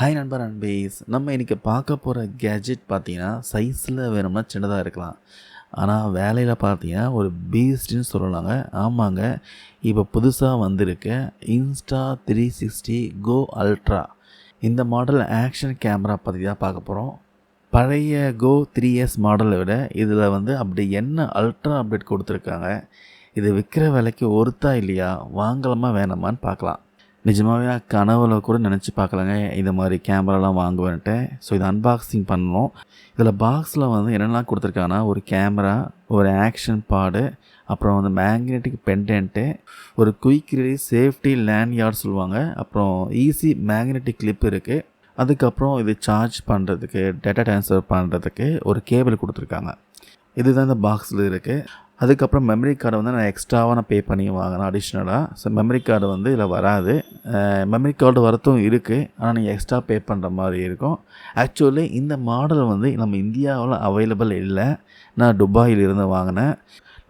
Hi நண்பர் அன்பேஸ். நம்ம இன்றைக்கி பார்க்க போகிற கேஜெட் பார்த்தீங்கன்னா சைஸில் வேணும்னா சின்னதாக இருக்கலாம். ஆனால் வேலையில் பார்த்தீங்கன்னா ஒரு பீஸ்ட்னு சொல்லலாங்க. ஆமாங்க. இப்போ புதுசாக வந்திருக்க. Insta three sixty go ultra இந்த மாடல் ஆக்ஷன் கேமரா பற்றி தான் பார்க்க போகிறோம் பழைய கோ த்ரீ எஸ் மாடலை விட இதில் வந்து அப்படி என்ன அல்ட்ரா அப்டேட் கொடுத்துருக்காங்க? இது விற்கிற விலைக்கு ஒருத்தா இல்லையா? வாங்கலாமா வேணாமான்னு பார்க்கலாம். நிஜமாகவே கனவுல கூட நினச்சி பார்க்கலங்க. இந்த மாதிரி கேமராலாம் வாங்குவேன்ட்டு. ஸோ இது அன்பாக்சிங் பண்ணோம் இதில் பாக்ஸில் வந்து என்னெல்லாம் கொடுத்துருக்காங்கன்னா ஒரு கேமரா ஒரு ஆக்ஷன் பாடு அப்புறம் வந்து மேக்னெட்டிக் பெண்டன்ட்டு ஒரு குயிக் ரிலீஸ் சேஃப்டி லேண்ட்யார்ட் சொல்லுவாங்க. அப்புறம் ஈஸி மேக்னெட்டிக் கிளிப் இருக்குது அதுக்கப்புறம் இது சார்ஜ் பண்ணுறதுக்கு டேட்டா ட்ரான்ஸ்ஃபர் பண்ணுறதுக்கு ஒரு கேபிள் கொடுத்துருக்காங்க. இதுதான் இந்த பாக்ஸில் இருக்குது அதுக்கப்புறம் மெமரி கார்டை வந்து நான் எக்ஸ்ட்ராவாக நான் பே பண்ணி வாங்கினேன் அடிஷ்னலாக ஸோ மெமரி கார்டு வந்து இதில் வராது. மெமரி கார்டு வரத்தும் இருக்குது ஆனால் நீங்கள் எக்ஸ்ட்ரா பே பண்ணுற மாதிரி இருக்கும். ஆக்சுவலி இந்த மாடல் வந்து நம்ம இந்தியாவில் அவைலபிள் இல்லை. நான் துபாயில் இருந்து வாங்கினேன்.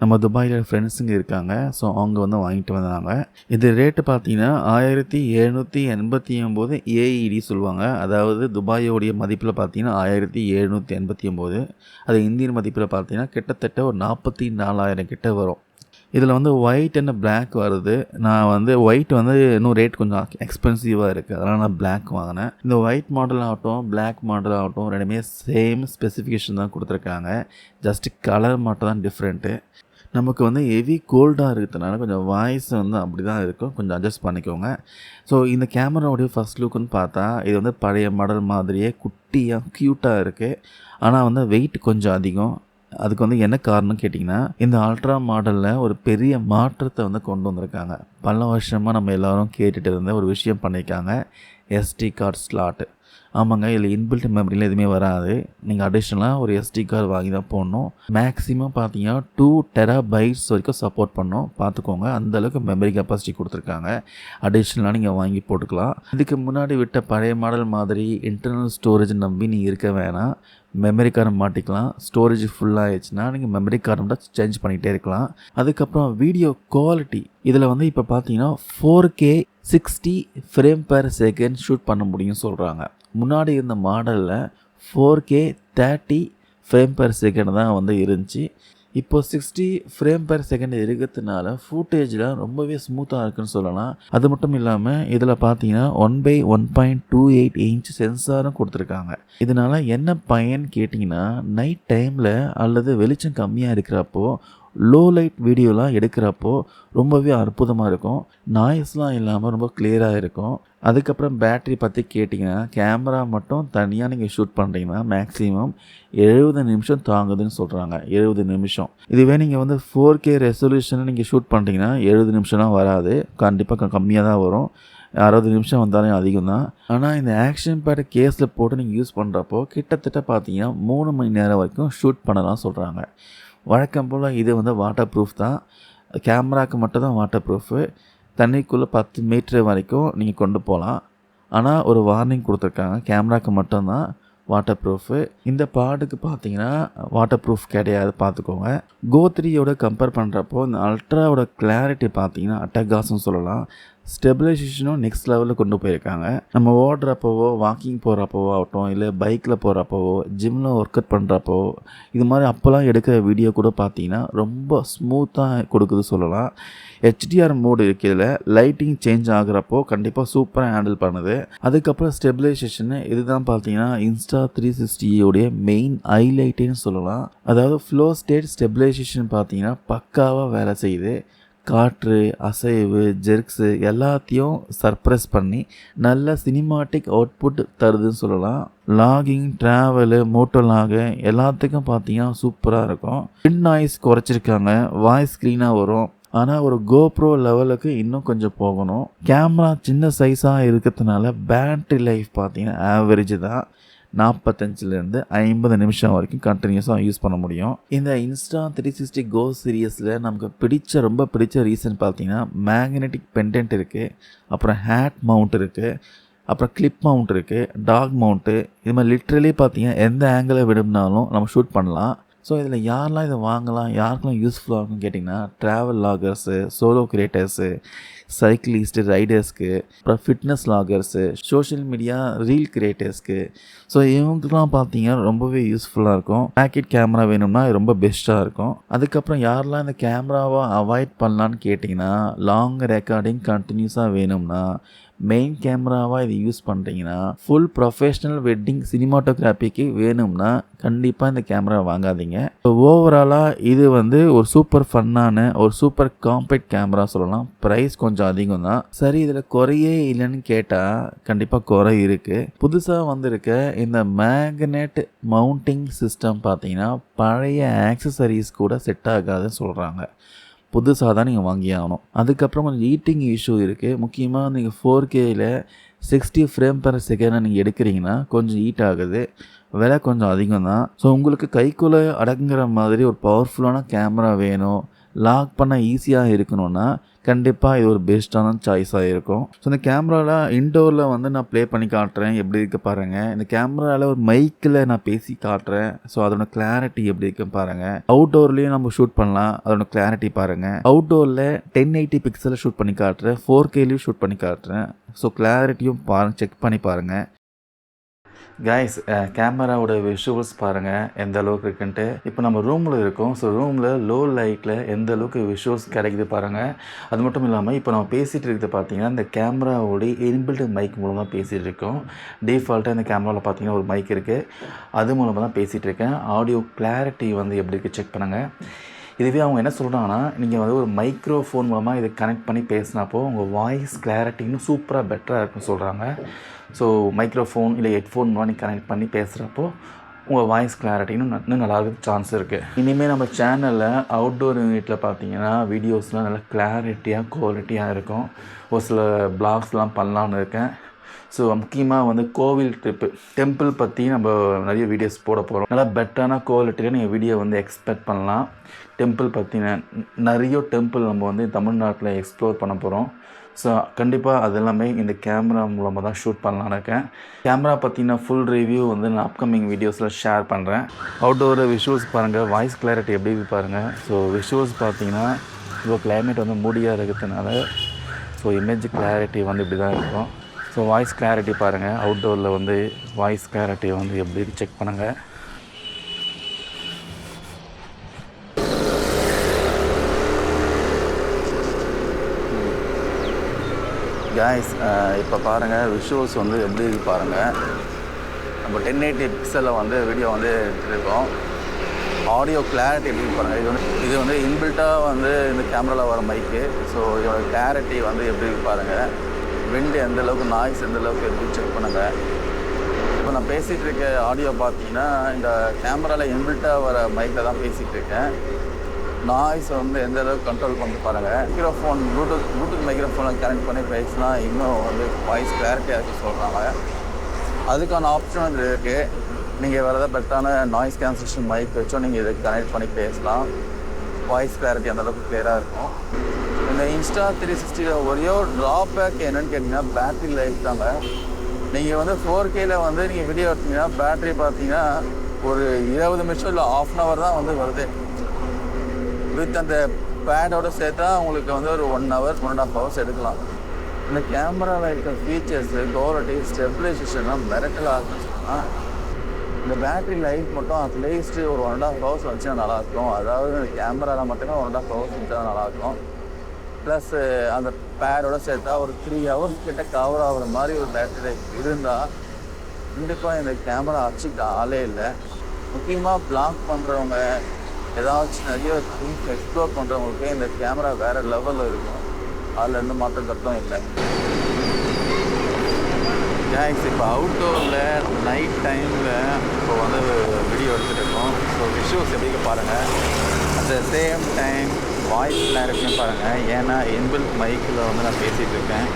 நம்ம துபாயில் ஃப்ரெண்ட்ஸுங்க இருக்காங்க. ஸோ அவங்க வந்து வாங்கிட்டு வந்தாங்க. இது ரேட்டு பார்த்தீங்கன்னா ஆயிரத்தி எழுநூற்றி எண்பத்தி ஒம்பது ஏஇடி சொல்லுவாங்க. அதாவது துபாயோடைய மதிப்பில் பார்த்தீங்கன்னா ஆயிரத்தி எழுநூற்றி எண்பத்தி ஒம்பது அது இந்தியன் மதிப்பில் பார்த்தீங்கன்னா கிட்டத்தட்ட ஒரு நாற்பத்தி நாலாயிரம் கிட்ட வரும். இதில் வந்து ஒயிட் அண்ட் பிளாக் வருது. நான் வந்து ஒயிட் வந்து இன்னும் ரேட் கொஞ்சம் எக்ஸ்பென்சிவாக இருக்குது அதனால் நான் பிளாக் வாங்கினேன். இந்த ஒயிட் மாடல் ஆகட்டும் பிளாக் மாடல் ஆகட்டும் ரெண்டுமே சேம் ஸ்பெசிஃபிகேஷன் தான் கொடுத்துருக்காங்க. ஜஸ்ட் கலர் மட்டும் தான் டிஃப்ரெண்ட்டு நமக்கு வந்து ஹெவி கோல்டாக இருக்கிறதுனால கொஞ்சம் வாய்ஸ் வந்து அப்படி தான் இருக்கும். கொஞ்சம் அட்ஜஸ்ட் பண்ணிக்கோங்க. ஸோ இந்த கேமராவுடைய ஃபஸ்ட் லுக்குன்னு பார்த்தா இது வந்து பழைய மாடல் மாதிரியே குட்டியாக க்யூட்டாக இருக்குது ஆனால் வந்து வெயிட் கொஞ்சம் அதிகம். அதுக்கு வந்து என்ன காரணம் கேட்டிங்கன்னா இந்த அல்ட்ரா மாடலில் ஒரு பெரிய மாற்றத்தை வந்து கொண்டு வந்திருக்காங்க. பல வருஷமாக நம்ம எல்லோரும் கேட்டுகிட்டு இருந்த ஒரு விஷயம் பண்ணியிருக்காங்க. எஸ்டி கார்டு ஸ்லாட்டு ஆமாங்க இதில் இன்பில்ட் மெமரியில் எதுவுமே வராது. நீங்கள் அடிஷ்னலாக ஒரு எஸ்டி கார்டு வாங்கி தான் போடணும். மேக்ஸிமம் பார்த்தீங்கன்னா டூ டெரா பைட்ஸ் வரைக்கும் சப்போர்ட் பண்ணோம் பார்த்துக்கோங்க அந்தளவுக்கு மெமரி கெப்பாசிட்டி கொடுத்துருக்காங்க. அடிஷ்னலாக நீங்கள் வாங்கி போட்டுக்கலாம். இதுக்கு முன்னாடி விட்ட பழைய மாடல் மாதிரி இன்டர்னல் ஸ்டோரேஜ் நம்பி நீங்கள் இருக்க வேணாம். மெமரி கார்டு மாட்டிக்கலாம். ஸ்டோரேஜ் ஃபுல்லாகிடுச்சுன்னா நீங்கள் மெமரி கார்டு மட்டும் சேஞ்ச் பண்ணிகிட்டே இருக்கலாம். அதுக்கப்புறம் வீடியோ குவாலிட்டி இதில் வந்து இப்போ பார்த்தீங்கன்னா four K sixty frame per second shoot பண்ண முடியும்னு சொல்கிறாங்க முன்னாடி இருந்த மாடலில் four K thirty frame per second தான் வந்து இருந்துச்சு. இப்போ சிக்ஸ்டி ஃப்ரேம் பர் செகண்ட் இருக்கிறதுனால ஃபூட்டேஜில் ரொம்பவே ஸ்மூத்தாக இருக்குன்னு சொல்லலாம். அது மட்டும் இல்லாமல் இதில் பார்த்தீங்கன்னா one by one point two eight inch சென்சாரும் கொடுத்துருக்காங்க. இதனால் என்ன பயன் கேட்டிங்கன்னா நைட் டைமில் அல்லது வெளிச்சம் கம்மியாக இருக்கிறப்போ லோ லைட் வீடியோலாம் எடுக்கிறப்போ ரொம்பவே அற்புதமாக இருக்கும். நாய்ஸ்லாம் இல்லாமல் ரொம்ப கிளியராக இருக்கும். அதுக்கப்புறம் பேட்ரி பற்றி கேட்டிங்கன்னா கேமரா மட்டும் தனியாக நீங்கள் ஷூட் பண்ணுறீங்கன்னா மேக்ஸிமம் எழுபது நிமிஷம் தாங்குதுன்னு சொல்கிறாங்க எழுபது நிமிஷம். இதுவே நீங்கள் வந்து ஃபோர் கே ரெசல்யூஷனை நீங்கள் ஷூட் பண்ணுறீங்கன்னா எழுபது நிமிஷம்லாம் வராது. கண்டிப்பாக கம்மியாக தான் வரும். அறுபது நிமிஷம் வந்தாலும் அதிகம் தான் ஆனால் இந்த ஆக்ஷன் பேட் கேஸில் போட்டு நீங்கள் யூஸ் பண்ணுறப்போ கிட்டத்தட்ட பார்த்தீங்கன்னா மூணு மணி நேரம் வரைக்கும் ஷூட் பண்ணலாம் சொல்கிறாங்க வழக்கம் போல் இது வந்து வாட்டர் ப்ரூஃப் தான். கேமராவுக்கு மட்டும் தான் வாட்டர் ப்ரூஃபு தண்ணிக்குள்ளே பத்து மீட்ரு வரைக்கும் நீங்கள் கொண்டு போகலாம் ஆனால் ஒரு வார்னிங் கொடுத்துருக்காங்க. கேமராவுக்கு மட்டும்தான் வாட்டர் ப்ரூஃபு இந்த பாட்டுக்கு பார்த்தீங்கன்னா வாட்டர் ப்ரூஃப் கிடையாது பார்த்துக்கோங்க கோத்ரியோட கம்பேர் பண்ணுறப்போ இந்த அல்ட்ராவோட கிளாரிட்டி பார்த்தீங்கன்னா அட்டகாசம் சொல்லலாம். ஸ்டெபிலைசேஷனும் நெக்ஸ்ட் லெவலில் கொண்டு போயிருக்காங்க. நம்ம ஓடுறப்போவோ வாக்கிங் போகிறப்போவோ ஆகட்டும் இல்லை பைக்கில் போகிறப்போவோ ஜிம்மில் ஒர்க் அவுட் பண்ணுறப்போ இது மாதிரி அப்போல்லாம் எடுக்கிற வீடியோ கூட பார்த்தீங்கன்னா ரொம்ப ஸ்மூத்தாக கொடுக்குது சொல்லலாம். ஹெச்டிஆர் மோடு இருக்கிறதுல லைட்டிங் சேஞ்ச் ஆகுறப்போ கண்டிப்பாக சூப்பராக ஹேண்டில் பண்ணுது. அதுக்கப்புறம் ஸ்டெபிலைசேஷன் இதுதான் பார்த்தீங்கன்னா இன்ஸ்டா த்ரீ சிக்ஸ்டியோடைய மெயின் ஹைலைட்டுன்னு சொல்லலாம். அதாவது ஃப்ளோ ஸ்டேட் ஸ்டெபிலைசேஷன் பார்த்தீங்கன்னா பக்காவாக வேலை செய்யுது. காற்று அசைவு ஜெர்க்ஸு எல்லாத்தையும் சர்ப்ரைஸ் பண்ணி நல்ல சினிமாட்டிக் அவுட்புட் தருதுன்னு சொல்லலாம். லாகிங் ட்ராவலு மோட்டோலாகு எல்லாத்துக்கும் பார்த்தீங்கன்னா சூப்பராக இருக்கும். பின் நாய்ஸ் குறைச்சிருக்காங்க. வாய்ஸ் க்ளீனாக வரும். ஆனால் ஒரு கோப்ரோ லெவலுக்கு இன்னும் கொஞ்சம் போகணும். கேமரா சின்ன சைஸாக இருக்கிறதுனால பேட்ரி லைஃப் பார்த்தீங்கன்னா ஆவரேஜ் தான். நாற்பத்தஞ்சிலேருந்து ஐம்பது நிமிஷம் வரைக்கும் கண்டினியூஸாக யூஸ் பண்ண முடியும். இந்த இன்ஸ்டா த்ரீ சிக்ஸ்டி கோ சீரியஸில் நமக்கு பிடிச்ச ரொம்ப பிடிச்ச ரீசன் பார்த்தீங்கன்னா மேக்னெட்டிக் பெண்டன்ட் இருக்குது அப்புறம் ஹேட் மவுண்ட் இருக்குது அப்புறம் கிளிப் மவுண்ட் இருக்குது டாக் மவுண்ட்டு இது மாதிரி லிட்ரலி பார்த்தீங்கன்னா எந்த ஆங்கிளில் விடும்னாலும் நம்ம ஷூட் பண்ணலாம். ஸோ இதில் யாரெல்லாம் இதை வாங்கலாம் யாருக்கெல்லாம் யூஸ்ஃபுல்லாக இருக்கும்னு கேட்டிங்கன்னா travel vloggers solo creators cyclist ரைடர்ஸ்க்கு அப்புறம் fitness vloggers social media reel கிரியேட்டர்ஸ்க்கு so இவங்களுக்குலாம் பார்த்தீங்கன்னா ரொம்பவே யூஸ்ஃபுல்லாக இருக்கும். பேக்கெட் கேமரா வேணும்னா ரொம்ப பெஸ்ட்டாக இருக்கும். அதுக்கப்புறம் யாரெல்லாம் இந்த கேமராவை அவாய்ட் பண்ணலான்னு கேட்டிங்கன்னா லாங் ரெக்கார்டிங் கண்டினியூஸாக வேணும்னா மெயின் கேமராவாக இது யூஸ் பண்ணுறீங்கன்னா ஃபுல் ப்ரொஃபஷ்னல் வெட்டிங் சினிமாட்டோகிராஃபிக்கு வேணும்னா கண்டிப்பாக இந்த கேமரா வாங்காதீங்க. ஓவராலாக இது வந்து ஒரு சூப்பர் ஃபன்னான ஒரு சூப்பர் காம்பேக்ட் கேமரா சொல்லலாம். ப்ரைஸ் கொஞ்சம் அதிகம் தான். சரி இதில் குறையே இல்லைன்னு கேட்டால் கண்டிப்பாக குறை இருக்குது புதுசாக வந்திருக்க இந்த மேக்னெட் மவுண்டிங் சிஸ்டம் பார்த்தீங்கன்னா பழைய ஆக்சசரிஸ் கூட செட் ஆகாதுன்னு சொல்கிறாங்க புதுசாக தான் நீங்கள் வாங்கி ஆகணும். அதுக்கப்புறம் கொஞ்சம் ஹீட்டிங் இஷ்யூ இருக்குது முக்கியமாக நீங்கள் ஃபோர் கேயில் சிக்ஸ்டி ஃப்ரேம் பர் செகண்ட் நீங்கள் எடுக்கிறீங்கன்னா கொஞ்சம் ஹீட் ஆகுது. விலை கொஞ்சம் அதிகம் தான். ஸோ உங்களுக்கு கைக்குள்ளே அடங்குற மாதிரி ஒரு பவர்ஃபுல்லான கேமரா வேணும். லாக் பண்ண ஈஸியாக இருக்கணும்னா கண்டிப்பாக இது ஒரு பெஸ்ட்டான சாய்ஸாக இருக்கும். ஸோ இந்த கேமராவில் இன்டோரில் வந்து நான் ப்ளே பண்ணி காட்டுறேன். எப்படி இருக்கு பாருங்கள் இந்த கேமராவில் ஒரு மைக்கில் நான் பேசி காட்டுறேன். ஸோ அதோட கிளாரிட்டி எப்படி இருக்குன்னு பாருங்கள் அவுட்டோர்லேயும் நம்ம ஷூட் பண்ணலாம். அதோட கிளாரிட்டி பாருங்கள் அவுட்டோரில் டென் எயிட்டி பிக்சலில் ஷூட் பண்ணி காட்டுறேன். ஃபோர் கேலையும் ஷூட் பண்ணி காட்டுறேன். ஸோ கிளாரிட்டியும் பாருங்கள் செக் பண்ணி பாருங்கள் கைஸ் கேமராவோட விஷுவல்ஸ் பாருங்கள் எந்த அளவுக்கு இருக்குன்ட்டு. இப்போ நம்ம ரூமில் இருக்கோம் ஸோ ரூமில் லோ லைட்டில் எந்த அளவுக்கு விஷுவல்ஸ் கிடைக்குது பாருங்கள் அது மட்டும் இல்லாமல் இப்போ நம்ம பேசிகிட்டு இருக்கிறது பார்த்தீங்கன்னா இந்த கேமராவோடைய இன்பில்ட் மைக் மூலமாக பேசிகிட்டு இருக்கோம். டிஃபால்ட்டாக இந்த கேமராவில் பார்த்தீங்கன்னா ஒரு மைக் இருக்குது அது மூலமாக தான் பேசிகிட்டு இருக்கேன். ஆடியோ கிளாரிட்டி வந்து எப்படி இருக்குது செக் பண்ணுங்கள் இதுவே அவங்க என்ன சொல்கிறாங்கன்னா நீங்கள் வந்து ஒரு மைக்ரோஃபோன் மூலமாக இதை கனெக்ட் பண்ணி பேசினப்போ உங்கள் வாய்ஸ் கிளாரிட்டி இன்னும் சூப்பராக பெட்டராக இருக்குன்னு சொல்கிறாங்க ஸோ மைக்ரோஃபோன் இல்லை ஹெட்ஃபோன் மூலம் நீங்கள் கனெக்ட் பண்ணி பேசுகிறப்போ உங்கள் வாய்ஸ் கிளாரிட்டி இன்னும் நல்லா இருக்க சான்ஸ் இருக்குது இனிமேல் நம்ம சேனலில் அவுட்டோர் யூனிட்டில் பார்த்தீங்கன்னா வீடியோஸ்லாம் நல்லா கிளாரிட்டியாக குவாலிட்டியாக இருக்கும். ஒரு சில பிளாக்ஸ்லாம் பண்ணலான்னு இருக்கேன். ஸோ முக்கியமாக வந்து கோவில் ட்ரிப்பு டெம்பிள் பற்றி நம்ம நிறைய வீடியோஸ் போட போகிறோம் நல்லா பெட்டரான குவாலிட்டியாக நீங்கள் வீடியோ வந்து எக்ஸ்பெக்ட் பண்ணலாம். டெம்பிள் பற்றின நிறைய டெம்பிள் நம்ம வந்து தமிழ்நாட்டில் எக்ஸ்ப்ளோர் பண்ண போகிறோம் ஸோ கண்டிப்பாக அது எல்லாமே இந்த கேமரா மூலமாக தான் ஷூட் பண்ணலான்னு இருக்கேன். கேமரா பற்றின ஃபுல் ரிவ்யூ வந்து நான் அப்கமிங் வீடியோஸில் ஷேர் பண்ணுறேன் அவுட்டோர் விஷுவல்ஸ் பாருங்கள் வாய்ஸ் கிளாரிட்டி எப்படி பாருங்கள் ஸோ விஷுவல்ஸ் பார்த்தீங்கன்னா இப்போ கிளைமேட் வந்து மூடியாக இருக்கிறதுனால ஸோ இமேஜ் கிளாரிட்டி வந்து இப்படி தான் இருக்கும். ஸோ வாய்ஸ் கிளாரிட்டி பாருங்கள் அவுட்டோரில் வந்து வாய்ஸ் கிளாரிட்டி வந்து எப்படி செக் பண்ணுங்கள் கேஸ் இப்போ பாருங்கள் விஷுவல்ஸ் வந்து எப்படி இருக்கு uh, பாருங்கள் நம்ம டென் எயிட்டி பிக்சலில் வந்து வீடியோ வந்து எடுத்துருக்கோம். ஆடியோ கிளாரிட்டி எப்படி பாருங்கள் இது வந்து இது வந்து இன்பில்ட்டாக வந்து இந்த கேமராவில் வர மைக்கு ஸோ இதோட கிளாரிட்டி வந்து எப்படி இருக்கு பாருங்கள் விண்டு எந்த அளவுக்கு நாய்ஸ் எந்த அளவுக்கு செக் பண்ணுங்கள் இப்போ நான் பேசிகிட்டு இருக்க ஆடியோ பார்த்தீங்கன்னா இந்த கேமராவில் இன்பில்ட்டாக வர மைக்கில் தான் பேசிகிட்டு இருக்கேன். நாய்ஸ் வந்து எந்த அளவுக்கு கண்ட்ரோல் பண்ணி பாருங்கள் மைக்ரோஃபோன் ப்ளூடூத் ப்ளூடூத் மைக்ரோஃபோனை கனெக்ட் பண்ணி பேசினா இன்னும் வந்து வாய்ஸ் கிளாரிட்டியாக இருக்குது சொல்கிறாங்க அதுக்கான ஆப்ஷன் இதில் இருக்குது நீங்கள் வேறு ஏதாவது பெட்டரான நாய்ஸ் கேன்சலேஷன் மைக் வச்சோ நீங்கள் இதை கனெக்ட் பண்ணி பேசலாம். வாய்ஸ் கிளாரிட்டி அந்தளவுக்கு கிளியராக இருக்கும். இந்த இன்ஸ்டா த்ரீ சிக்ஸ்டியில் ஒரே ஒரு ட்ராபேக் என்னன்னு கேட்டிங்கன்னா பேட்டரி லைஃப் தாங்க. நீங்கள் வந்து ஃபோர் கேல வந்து நீங்கள் வீடியோ எடுத்தீங்கன்னா பேட்டரி பார்த்தீங்கன்னா ஒரு இருபது நிமிஷம் இல்லை ஆஃப் அன் ஹவர் தான் வந்து வருது. வித் அந்த பேடோட சேர்த்தா உங்களுக்கு வந்து ஒரு one hour one and half hours எடுக்கலாம். இந்த கேமராவில் இருக்கிற ஃபீச்சர்ஸு குவாலிட்டி ஸ்டெபிலைசேஷன்லாம் மிரட்டலாக இருந்துச்சுன்னா இந்த பேட்டரி லைஃப் மட்டும் அட்லீஸ்ட் ஒரு ஒன் அண்ட் ஆஃப் ஹவர்ஸ் வச்சா நல்லாயிருக்கும் அதாவது இந்த கேமராவில் மட்டும்தான் ஒன் அண்ட் ஆஃப் ஹவர்ஸ் வச்சா நல்லாயிருக்கும் ப்ளஸ் uh, அந்த பேரோட சேர்த்தா ஒரு த்ரீ ஹவர்ஸ் கிட்ட கவர் ஆகிற மாதிரி ஒரு பேட்டரி இருந்தால் கண்டிப்பாக இந்த கேமரா அச்சுக்கு ஆளே இல்லை. முக்கியமாக பிளாக் பண்ணுறவங்க ஏதாச்சும் நிறைய திங்ஸ் எக்ஸ்ப்ளோர் பண்ணுறவங்களுக்கு இந்த கேமரா வேறு லெவலில் இருக்கும். அதில் எந்த மாற்றம் கட்டம் இல்லை. கேங்ஸ் இப்போ அவுட்டோரில் நைட் டைமில் இப்போ வந்து வீடியோ எடுத்துகிட்டு இருக்கோம். ஸோ விஷுவல்ஸ் எப்படி பாருங்கள் at the same time voice கிளாரிட்டியும் பாருங்கள் ஏன்னா இன்பில்ட் மைக்கில் வந்து நான் பேசிகிட்டு இருக்கேன்.